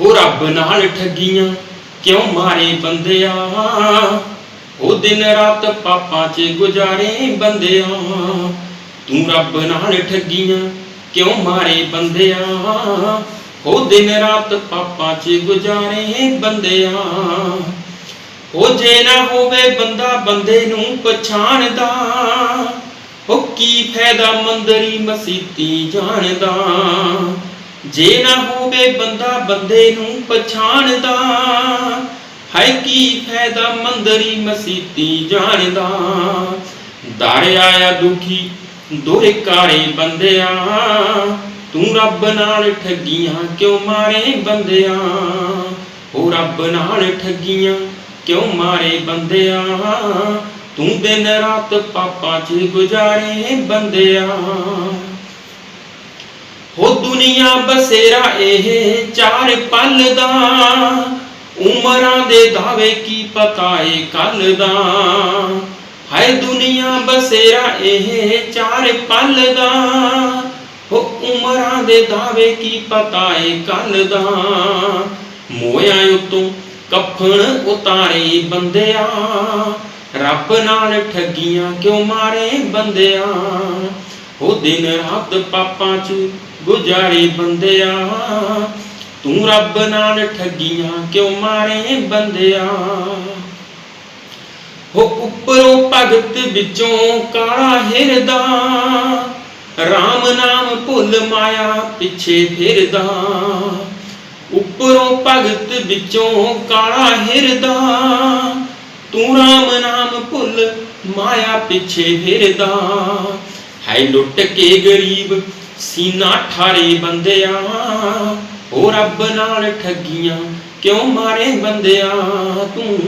ਹੋ ਰੱਬ ਨਾਲ ਠੱਗੀਆਂ ਕਿਉਂ ਮਾਰੇ ਬੰਦਿਆ? ਉਹ ਦਿਨ ਰਾਤ ਪਾਪਾਂ 'ਚ ਗੁਜ਼ਾਰੇ ਬੰਦਿਆ। ਤੂੰ ਰੱਬ ਨਾਲ ਠੱਗੀਆਂ ਕਿਉਂ ਮਾਰੇ ਬੰਦਿਆ? ਉਹ ਦਿਨ ਰਾਤ ਪਾਪਾਂ 'ਚ ਗੁਜ਼ਾਰੇ ਬੰਦਿਆ। ਉਹ ਜੇ ਨਾ ਹੋਵੇ ਬੰਦਾ ਬੰਦੇ ਨੂੰ ਪਛਾਣਦਾ, ਉਹ ਕੀ ਫਾਇਦਾ ਮੰਦਰੀ ਮਸੀਤੀ ਜਾਣਦਾ? ਜੇ ਨਾ ਹੋਵੇ ਬੰਦਾ ਬੰਦੇ ਨੂੰ ਪਛਾਣਦਾ, ਹੈ ਕੀ ਫਾਇਦਾ ਮੰਦਰੀ ਮਸੀਤੀ ਜਾਣਦਾ? ਦਰ ਆਇਆ ਦੁਖੀ ਦੋਰੇ ਕਾਰੇ ਬੰਦਿਆ, ਤੂੰ ਰੱਬ ਨਾਲ ਠੱਗੀਆਂ ਕਿਉਂ ਮਾਰੇ ਬੰਦਿਆ? ਉਹ ਰੱਬ ਨਾਲ ਠੱਗੀਆਂ ਕਿਉਂ ਮਾਰੇ ਬੰਦਿਆ? ਤੂੰ ਦਿਨ ਰਾਤ ਪਾਪਾਂ 'ਚ ਗੁਜ਼ਾਰੇ ਬੰਦਿਆ। ਹੋ ਦੁਨੀਆ ਬਸੇਰਾ ਇਹ ਚਾਰ ਪਲ ਦਾ। ਉਮਰਾਂ ਦੇ ਦਾਵੇ ਕੀ ਪਤਾ ਏ ਕੱਲ ਦਾ। ਹਾਏ ਦੁਨੀਆ ਬਸੇਰਾ ਇਹ ਚਾਰ ਪਲ ਦਾ। ਹੋ ਉਮਰਾਂ ਦੇ ਦਾਵੇ ਕੀ ਪਤਾ ਏ ਕੱਲ ਦਾ। ਮੋਇਆ ਉਤੋਂ ਕਫਣ ਉਤਾਰੇ ਬੰਦਿਆ। ਰੱਬ ਨਾਲ ਠੱਗੀਆਂ ਕਿਉਂ ਮਾਰੇ ਬੰਦਿਆ। ਉਹ ਦਿਨ ਰਾਤ ਪਾਪਾਂ 'ਚ ਗੁਜ਼ਾਰੇ ਬੰਦਿਆ। ਤੂੰ ਰੱਬ ਨਾਲ ਠੱਗੀਆਂ ਕਿਉਂ ਮਾਰੇ ਬੰਦਿਆ? ਹੋ ਉੱਪਰੋਂ ਭਗਤ ਵਿੱਚੋਂ ਕਾਲਾ ਹਿਰਦਾ RAM ਨਾਮ ਭੁੱਲ ਮਾਇਆ ਪਿੱਛੇ ਫਿਰਦਾ। ਉੱਪਰੋਂ ਭਗਤ ਵਿੱਚੋਂ ਕਾਲਾ ਹਿਰਦਾ, ਤੂੰ RAM ਨਾਮ ਭੁੱਲ ਮਾਇਆ ਪਿੱਛੇ ਫਿਰਦਾ। ਹੈ ਲੁੱਟ ਕੇ ਗਰੀਬ, ਸੀਨਾ ਠਾਰੇ ਬੰਦਿਆਂ। ਉਹ ਰੱਬ ਨਾਲ ਠੱਗੀਆਂ, ਕਿਉਂ ਮਾਰੇ ਬੰਦਿਆਂ? ਤੂੰ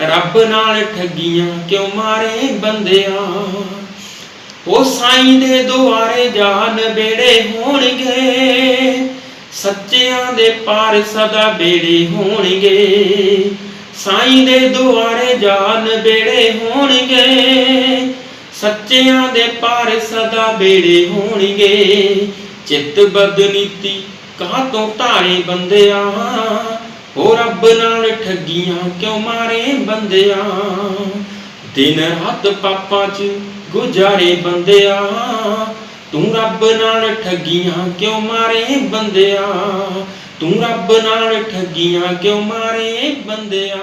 ਰੱਬ ਨਾਲ ਠੱਗੀਆਂ, ਕਿਉਂ ਮਾਰੇ ਬੰਦਿਆਂ? ਉਹ ਸਾਈਂ ਦੇ ਦੁਆਰੇ ਜਾਨ ਬੇੜੇ ਹੋਣਗੇ, ਸੱਚਿਆਂ ਦੇ ਪਾਰ ਸਦਾ ਬੇੜੇ ਹੋਣਗੇ। ਸਾਈਂ ਦੇ ਦੁਆਰੇ ਜਾਨ ਬੇੜੇ ਹੋਣਗੇ ਸੱਚਿਆਂ ਦੇ ਪਾਰ ਸਦਾ ਬੇੜੇ ਹੋਣਗੇ। ਚਿੱਤ ਬਦਨੀਤੀ ਕਾਹ ਤੋਂ ਧਾਰੇ ਬੰਦਿਆ? ਹੋ ਰੱਬ ਨਾਲ ਠੱਗੀਆਂ ਕਿਉਂ ਮਾਰੇ ਬੰਦਿਆ? ਦਿਨ ਰਾਤ ਪਾਪਾਂ 'ਚ ਗੁਜ਼ਾਰੇ ਬੰਦਿਆ। ਤੂੰ ਰੱਬ ਨਾਲ ਠੱਗੀਆਂ ਕਿਉਂ ਮਾਰੇ ਬੰਦਿਆ? ਤੂੰ ਰੱਬ ਨਾਲ ਠੱਗੀਆਂ ਕਿਉਂ ਮਾਰੇ ਬੰਦਿਆ?